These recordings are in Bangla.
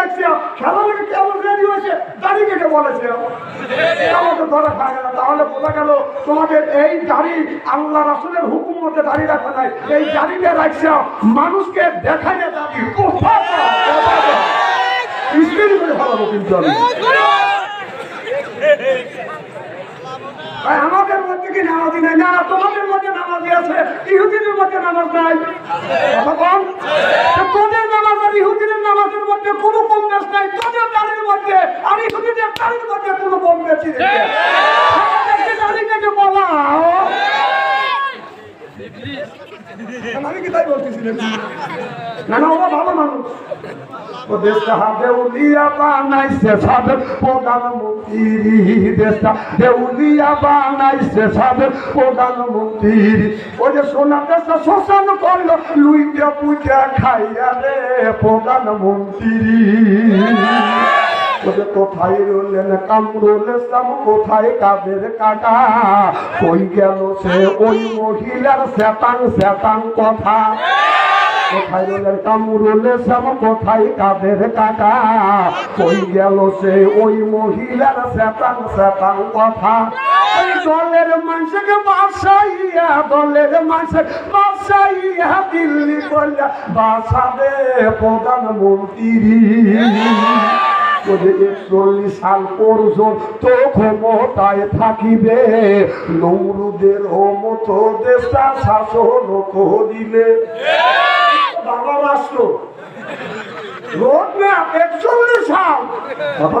রাখছে খেলা লেগে কেমন রেডি হয়েছে? দাড়ি কেটে বলেছে। তাহলে বোঝা গেল তোমাদের এই দাড়ি আল্লাহ রাসুলের হুকুম মতে দাড়ি রাখা নাই। এই দাড়িটা রাখছে মানুষকে দেখায় না আমাদের মধ্যে কি নামাজি নাই? না তোমাদের মধ্যে নামাজি আছে। ইহুদিদের মধ্যে নামাজ নাই কথা কম? তো তোদের নামাজ আর ইহুদিদের নামাজের মধ্যে কোনো কম বেশ নাই তোদের দাঁড়ির মধ্যে আর ইহুদিদের দাঁড়ির মধ্যে কোনো কম বেশি কেটে বলা আমি কি তাই বলতেছি নাকি? না না ওরা ভালো মানুষ। ও দেশটা দেউলিয়া বানাইছে সব প্রধানমন্ত্রী দেশটা দেউলিয়া বানাইছে সব প্রধানমন্ত্রী ওই যে সোনা দেশটা শোষণ করল লুইতে পুজা খাইয়া রে প্রধানমন্ত্রী। কোথায় রইলেন কামরুল ইসলাম? কোথায় কাদের কাটা? কই গেল সে ওই মহিলার শ্যাতাং শ্যাতাং কথা। কোথায় রইলেন কামরুল ইসলাম? কোথায় কাদের কাটা? কই গেল সে ওই মহিলার শ্যাতাং শ্যাতাং কথা। দলের মানুষকে বাসাইয়া, দলের মানুষের বাসাইয়া দিল্লি বললা, বাসাবে প্রধানমন্ত্রী। একচল্লিশ সাল পর্যন্ত ক্ষমতায় থাকিবে নৌরুদের ও মতো দেশটা শাসন করিলে। বাবা রাষ্ট্র রোড ম্যাপ একচল্লিশ সাল। কথা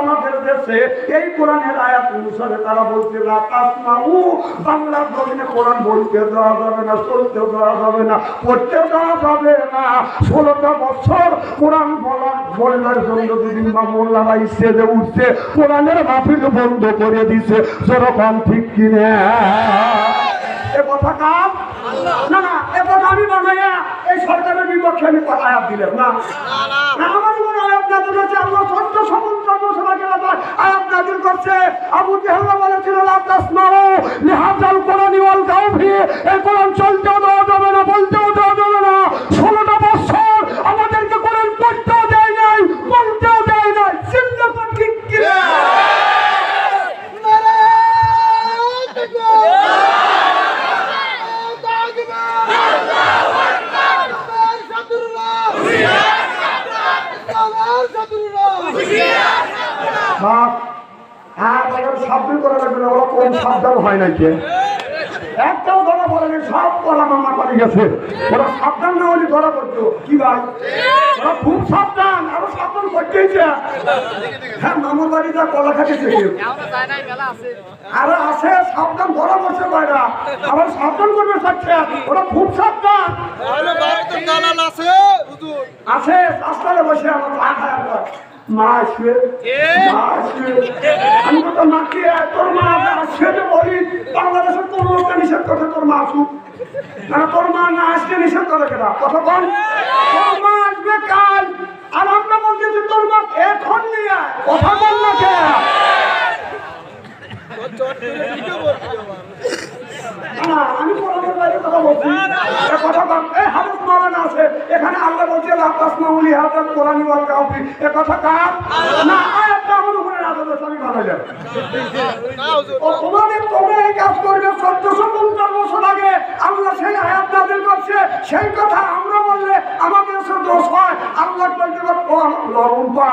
আমাদের দেশে এই কোরআনের আয়াত তারা বলছে না কোরআন বলতে দেওয়া যাবে না দেওয়া যাবে না দেওয়া যাবে না। ষোলোটা বছর উঠছে, কোরআনের মাহফিল বন্ধ করে দিছে, যেরকম ঠিক কিনে। কথা না কথা এই সরকারের বিপক্ষে দিলাম, না। মনে করছে। আবু বলেছিল চলতেও যাবে না, বলতেও যাবে না। ষোলোটা বছর আমাদেরকে কোরআন পড়তেও দেয় নাই বলতেও দেয় নাই চিন্তা কর ঠিক কিনা বাপ হ্যাঁ তাদের সাবধান করা লাগবে না ওরা কোন সাবধান হয় নাকি একটাও ধরা পড়েনি সব কলা মামা করে গেছে। ওরা সাবধান না হলে ধরা পড়তো। কি ভাই? ওরা খুব সাবধান আরও সাবধান হ্যাঁ মামার বাড়ি যা কলা খাটেছে কেউ? আরে আছে সাবধান ধরা পড়ছে বাইরা আবার সাবধান করবে সাথে ওরা খুব সাবধান। আছে? রাস্তায় বসে আমার পা মা আসবে। মা আসবে। আমি তোর মা আসবে তোর লোকটা নিষেধ করে তোর মা আসুক? তোর মা না আসলে নিষেধ করে কেনা? কথা তোর মা আসবে কাল। আর আমরা তোর মা এখন নিয়ে কথা বল না কে? আমি কোরআনের বাইরে বলছি। কথা কম। কাজ করবে চোদ্দশো পঞ্চাশ বছর আগে। সেই কথা আমরা বললে আমাদের সে দোষ হয়। আল্লাহ বলতে পারো, ও নরম পা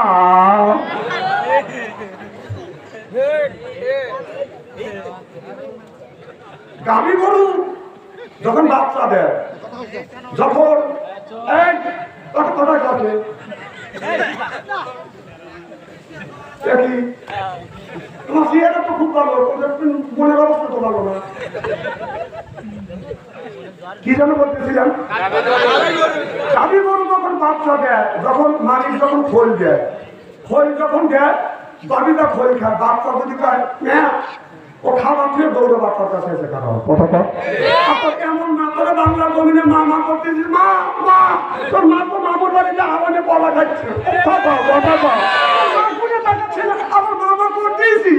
যখন বাচ্চা দেয়, যখন এই কথা কাছে তোমার সিয়াটা তো খুব ভালো মনের ভালো না। কি যেন বলতেছিলাম? চাবি গরু যখন বাচ্চা দেয়, যখন মালিক যখন খোল দেয়, খোল যখন দেয়, বাবিটা খোল খায়, বাচ্চা যদি খায় হ্যাঁ ও খাবার দিয়ে দৌড়ে বাচ্চার কাছে এসে খাওয়া কথা আপনার এমন না করে বাংলার জমিনে মা মা করতেছি। মা মা তোর মা তো মামুর বাড়িতে আওয়াজে কলা খাচ্ছে। কথা কথা কর শুনে তাকাচ্ছে না আবার মা মা করতেইছি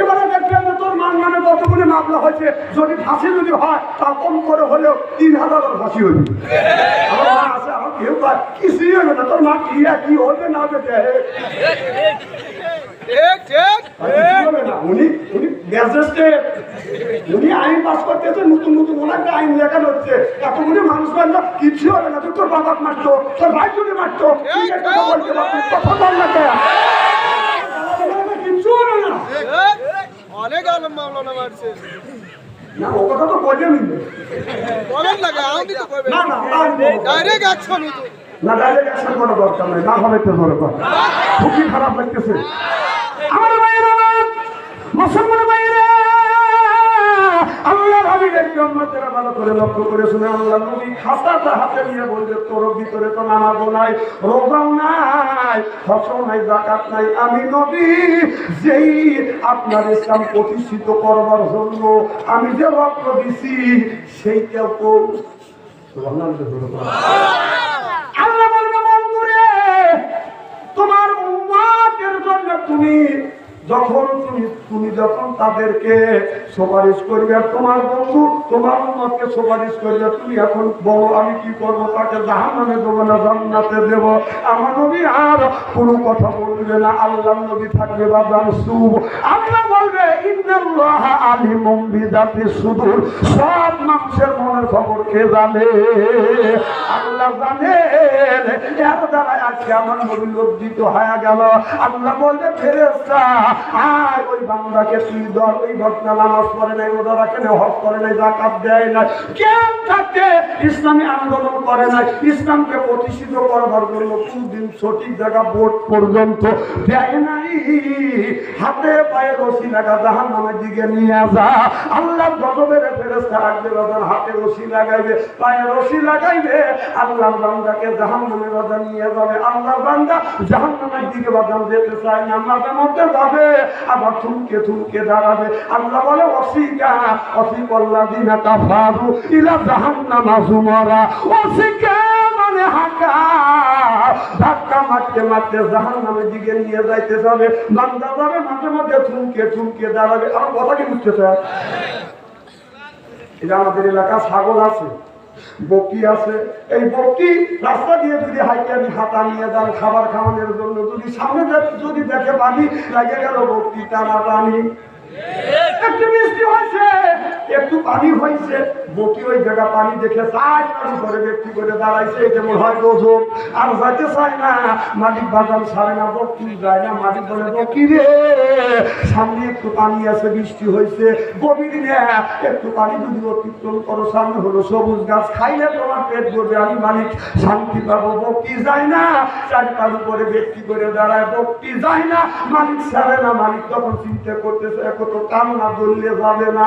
এবারে দেখলেন যে তোর মান মানে কতগুলি মামলা হয়েছে। যদি ফাঁসি যদি হয় তা কম করে হলেও তিন হাজার ফাঁসি হইবে। আমার মা আছে আমার কেউ পায়। কিছুই হবে না। তোর মা কি কি হবে না হবে। ঠিক ঠিক। উনি উনি আইন পাস করতেছে নতুন নতুন ওনাকে আইন লেখানো হচ্ছে মানুষ মারলো কিছু হবে না তোর বাবা মারতো তোর ভাই যদি মারতো তুই এ কথা বলতে পারবি কথা বল না কে? হবে না। অনেক আলম মামলা মারছে। না ও কথা তো বলে নিবে বলেন লাগে আমি তো কইবে না না ডাইরেক্ট অ্যাকশন হতো না ডাইরেক্ট অ্যাকশন করার দরকার নেই না হবে তো খুবই খারাপ লাগতেছে। আমার আমার মুসলমান ভাইয়েরা, আল্লাহ হাবিবের জন্মতেরা ভালো করে লক্ষ্য করে শুনে আল্লাহ নবী খাতাটা হাতে নিয়ে বলবে তোর ভিতরে তো নামাজও নাই, রোজাও নাই, ফসল নাই জাকাত নাই আমি নবী, যেই আপনার ইসলাম প্রতিষ্ঠিত করবার জন্য আমি যে রক্ত দিছি, সেইটাও তো সুবহানাল্লাহ। আল্লাহ বলবে বন্ধুরে তোমার উম্মাতের জন্য তুমি যখন তুমি তুমি যখন তাদেরকে সুপারিশ করবে তোমার বন্ধু, তোমার উম্মতকে সুপারিশ করবে তুমি এখন বলো, আমি কি করব? তাকে জাহান্নামে দেবো না জান্নাতে দেব? আমার নবী আর কোনো কথা বলবে না। আল্লাহ নবী থাকবে বা সুব আল্লাহ বলবে, ইন্নাল্লাহ আলিমুম বিজাতি সুদূর। সব মানুষের মনের খবর কে জানে? আল্লাহ জানেন এর দ্বারা আজকে আমার নবী লজ্জিত হয়ে গেল। আল্লাহ বলবে ফেরেস্তা আয় ওই বান্দাকে তুই ওই ঘটনা নামাজ নাই রাখে হজ করে নাই জাকাত দেয় না ইসলামী আন্দোলন করে ইসলামকে প্রতিষ্ঠিত করবার জন্য কোনদিন সঠিক জায়গা ভোট পর্যন্ত দেয় নাই। হাতে পায়ে রশি লাগা জাহান নামের দিকে নিয়ে আল্লাহ হাতে রশি লাগাইবে, পায়ে রশি লাগাইবে। আল্লাহ বান্দাকে জাহান নিয়ে যাবে। আল্লাহ বান্দা জাহান নামের দিকে বাজার যেতে চায় না, মাঝে মধ্যে যাবে আবার থুমকে থুমকে দাঁড়াবে। আল্লাহ বলে অসিকা অসিকল্লা দিনা কাফারু ইলা জাহান্নামা জুমারা। অসিকা মানে হাঁকা। ধাক্কা মারতে মারতে জাহান নামের দিকে নিয়ে যাইতে যাবে। যাবে আমার কি আমাদের এলাকা ছাগল আছে। বকি আছে। এই বকি রাস্তা দিয়ে যদি হাইকে আমি হাতা নিয়ে যান, খাবার খাওয়ানোর জন্য যদি সামনে যদি দেখে পানি লাগে গেল বকি টানা টানি একটু বৃষ্টি হয়েছে একটু পানি হয়েছে। বকি ওই জায়গা পানি দেখে চাই পানি করে ব্যক্তি করে দাঁড়াইছে যেমন হয় রোজক আর যাইতে চায় না, মালিক বাজান ছাড়ে না বকি যায় না, মালিক বলে বকি রে, সামনে একটু পানি আছে, বৃষ্টি হয়েছে। গভীর একটু পানি যদি অতিক্রম করো, সামনে হলো সবুজ গাছ। খাইলে তোমার পেট ভরবে। আমি মালিক, শান্তি পাবো। বকি যায় না চারিপার উপরে ব্যক্তি করে দাঁড়ায়। বকি যায় না, মালিক ছাড়ে না, মালিক তখন চিন্তা করতেছে এখন তো কান্না ধরলে যাবে না।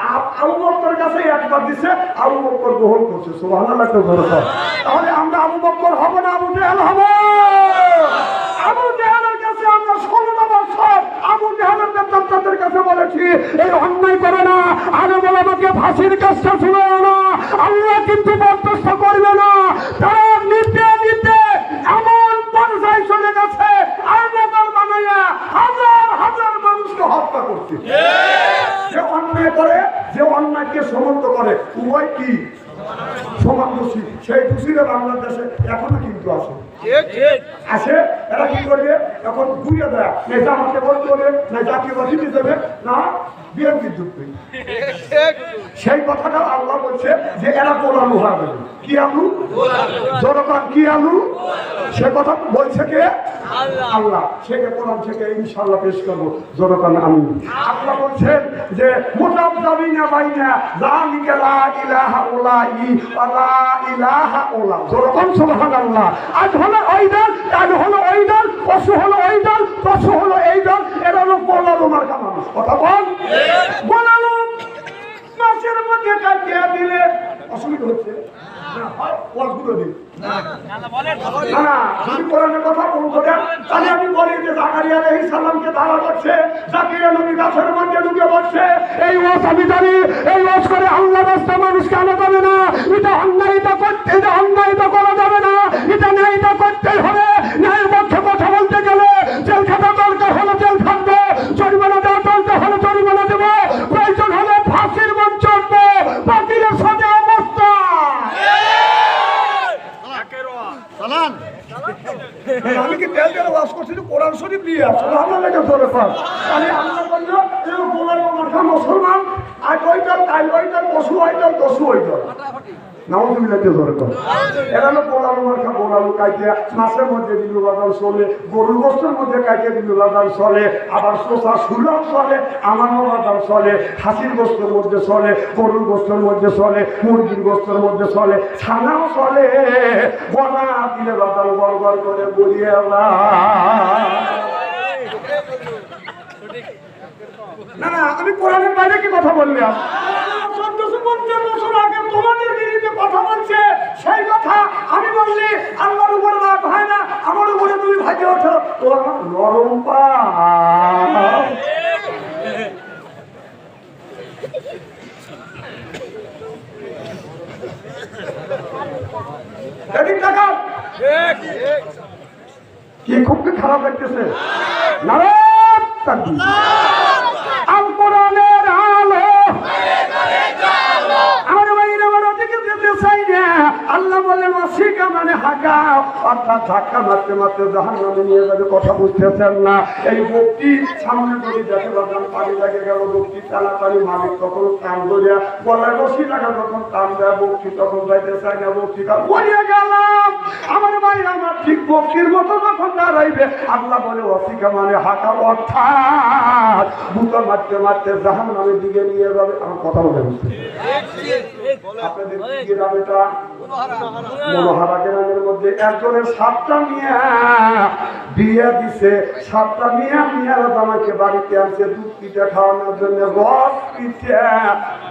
আবু বক্কর কাছে একবার দিছে, আবু বক্কর গ্রহণ করছে কর। তাহলে আমরা আবু বক্কর হব না আবু জাহেল হব? আবু জাহেলের কাছে আমরা ষোলোটা বছর আবু জাহেলের নেতাদের কাছে বলেছি, এই অন্যায় করে না, আরও বলে আমাকে ফাঁসির কাজটা শুনে না, আল্লাহ কিন্তু বরদাস্ত করবে না। তারা নিতে নিতে এমন পর্যায়ে চলে গেছে আইনাদার বানাইয়া হাজার হাজার মানুষকে হত্যা করছে। করে যে অন্যায়কে সমর্থ করে। উভয় কি? সমান দোষী। সেই দোষীরা বাংলাদেশে এখনও কিন্তু আছে। আসে এরা কি করবে? এখন ঘুরিয়ে দেয়। নেতা আমাকে বল করবে না জাতীয় দেবে? না? বিএনপি ঢুকবে সেই কথাটা আল্লাহ বলছে যে এরা গোলালু হবে কি আলু? জনগণ কি আলু? সে কথা বলছে কে? আল্লাহ। সেকে কোরআন থেকে ইনশাল্লাহ পেশ করব। জনগণ আমি আল্লাহ বলছেন যে মোটাম দাবি না বাই না জালিকা লা ইলাহা উলাই ওয়া ইলাহা উলা। জনগণ, সুবহানাল্লাহ। আজ হলো ওই দল, কাল হলো ওই দল পশু হলো ওই দল পশু হলো এই দল। এরা হলো গোলালু মার্কা মানুষ। কথা বল। মধ্যে দিলে অসুবিধা হচ্ছে আমি বলি যে জাকারিয়া সালামকে করছে, নবী গাছের মধ্যে ঢুকে বসছে। এই ওয়াজ আমি জানি, এই করে আল্লাহ রাস্তা মানুষকে আনা যাবে না। এটা অন্যায়, করতে, এটা করা যাবে না। এটা ন্যায়, এটা করতেই হবে পক্ষে কথা বলতে গেলে জেল খাটা দরকার হলে জেল খাটবো জরিমানা দেওয়া দরকার হলে জরিমানা দেবো প্রয়োজন হলে ফাঁসির মঞ্চ উঠবো বাতিলের সাথে অবস্থা আমি কি তেল ওয়াশ করছি যে কোরআন শরীফ নিয়ে আসো। আল্লাহর লেগে ধরে পড় আমি আল্লাহ বলল গোলার মাথা মুসলমান। আর ওইটার তাই ওইটার পশু ওইটার পশু ওইটার এরা মার্কা কাইতে মাছের মধ্যে দিলু বাদাম চলে গরুর মধ্যে কাইতে দিলু বাদাম চলে আবার সুলভ চলে আমারও বাদাম চলে হাসির মধ্যে চলে গরুর মধ্যে চলে মুরগির মধ্যে চলে ছানাও চলে। বনা দিলে বাদাম গড় গড় করে বলিয়ে না না আমি কোরআনের বাইরে কি কথা বললাম চোদ্দশো পঞ্চাশ বছর আগে তোমাদের বিরুদ্ধে কথা বলছে সেই কথা আমি বললি আল্লাহর উপরে রাগ হয় না, আমার উপরে তুমি ভাজে ওঠো। তো আমার নরম পা খুব খারাপ লাগতেছে। নারে তাকবীর। আল কোরআনের আলো আমার ভাইরা আমার ওদিকে যেতে চাই না আল্লাহ বলে, মাসিকা মানে হাঁকা অর্থাৎ ধাক্কা মারতে মারতে জাহান নামে নিয়ে যাবে, কথা বুঝতেছেন না। এই ব্যক্তি সামনে যদি দেখে বাদাম পানি লাগে গেল ব্যক্তি তাড়াতাড়ি মালিক তখন কাম ধরিয়া গলায় রশি লাগা তখন টান দেয়, বক্তি তখন যাইতে চায় না, বক্তি কাম গেলাম। বক্তির মতো যখন দাঁড়াইবে, আল্লাহ বলে অসিকা মানে হাঁকা অর্থাৎ মারতে মারতে জাহান নামের দিকে নিয়ে যাবে। আমার কথা বলে বুঝতে একজনের সাতটা বিয়ে দিছে। সাতটা বাড়িতে আনছে, দুধ পিঠা খাওয়ানোর জন্য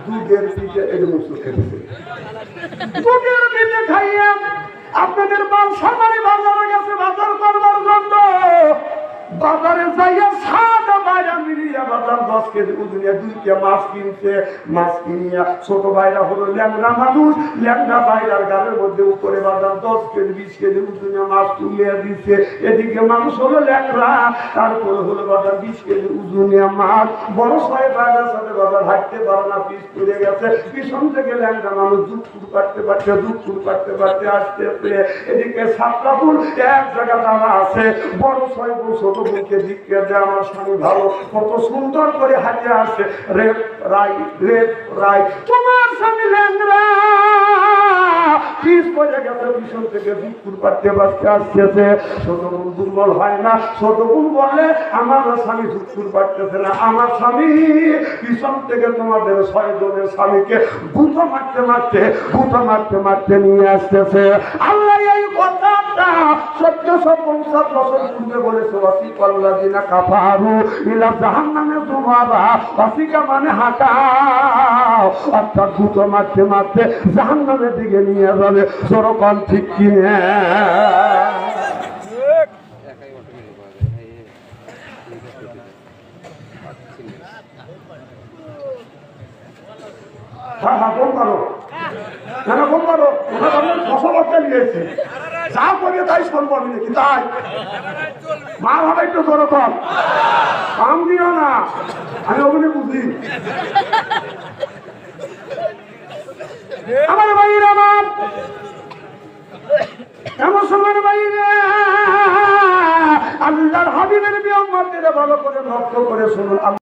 দুধের পিঠে খাইয়ে আপনাদের মাল বাড়ি বাজারে গেছে বাজার করবার জন্য। বাজারে যাইয়া সাদা বাইরা মিলিয়া বাজার দশ কেজি উজনিয়া দুইটা মাছ কিনছে। মাছ কিনিয়া ছোট ভাইরা হলো ল্যাংরা মানুষ। ল্যাংরা বাইরার গালের মধ্যে উপরে বাজার, দশ কেজি, বিশ কেজি উজনিয়া মাছ তুলিয়া দিচ্ছে এদিকে মানুষ হলো ল্যাংরা তারপরে হলো বাজার, বিশ কেজি উজনিয়া মাছ। বড় ছয় বাইরের সাথে বাজার হাঁটতে পারে না পিস পড়ে গেছে। পিছন থেকে ল্যাংরা মানুষ দুধ ফুল কাটতে পারছে দুধ ফুল কাটতে পারতে আসতে এদিকে সাতটা ফুল এক জায়গা দাঁড়া আছে। বড় ফুল ছোট আমার স্বামী ভালো, কত সুন্দর করে আসে। রেপ রাই রেপ রাই তোমার স্বামী দুর্বল হয় না। আমার স্বামী দুধ ফুল না। আমার স্বামী পিছন থেকে তোমাদের ছয় জনের স্বামীকে গুঁতো মারতে মারতে, গুঁতো মারতে মারতে নিয়ে আসতেছে। আল্লাহ চোদ্দশো পঞ্চাশ বছর পূর্বে বলেছে ওয়াসিক আল্লাহ দিনা কাফারু ইলা মারতে মারতে জাহান দিকে নিয়ে যাবে সরকম ঠিক কিনে হ্যাঁ হ্যাঁ ফোন করো কেন ফোন করো ওনার ফসল হচ্ছে নিয়েছে। যা করবে তাই শুনব আমি নাকি, তাই। মা ভাবে একটু ধরো কম কাম দিও না, আমি ওখানে বুঝি। আমার ভাইয়ের আমার আল্লাহর হাবিবের বিয়ম্মাদের ভালো করে লক্ষ্য করে শুনুন।